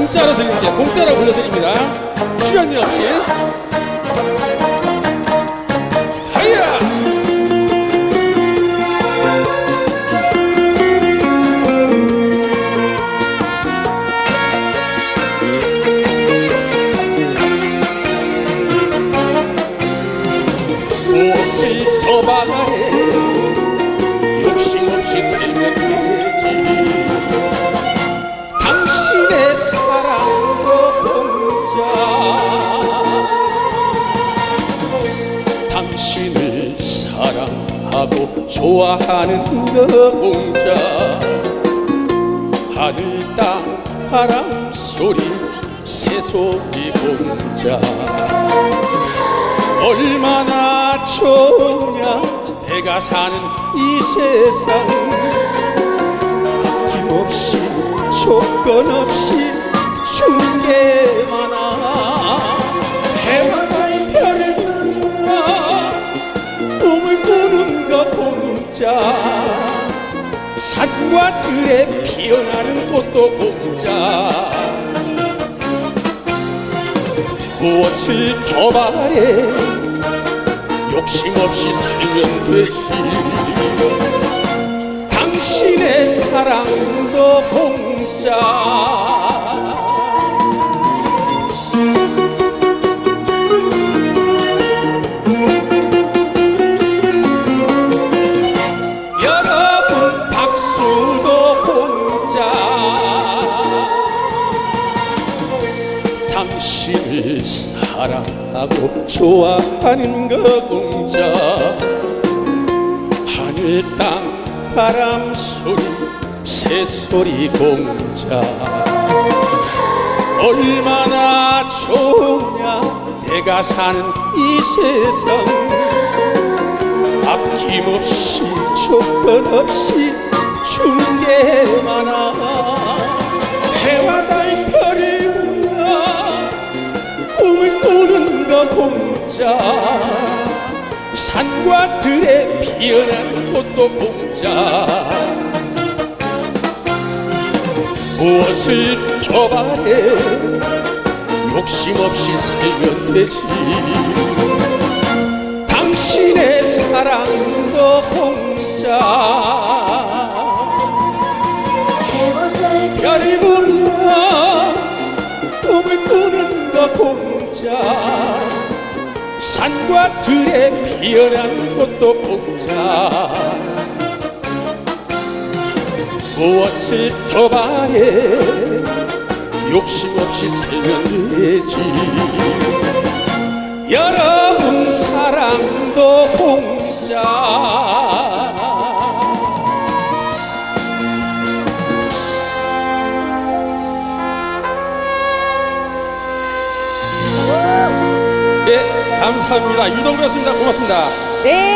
공짜로 드릴게요. 공짜로 불 하고 좋아하는 거 공짜 하늘 땅 바람 소리 새소리 공짜 얼마나 좋으냐 내가 사는 이 세상 힘없이 조건 없이 주는 게 산과 들에 피어나는 꽃도 공짜 무엇을 더 바래? 욕심 없이 살면 되지. 당신의 사랑도 공짜 사랑하고 좋아하는 거 공짜 하늘 땅 바람 소리 새소리 공짜 얼마나 좋으냐 내가 사는 이 세상. 아낌없이 조건 없이 주는 게 많아 공짜 산과 들에 피어난 꽃도 공짜 무엇을 더 바래 욕심 없이 살면 되지. 당신의 사랑도 공짜 산과 들에 피어난 꽃도 공짜 무엇을 더 바래? 욕심 없이 살면 되지. 여러분 사랑도 공짜 예, 감사합니다. 유동규였습니다. 고맙습니다. 네.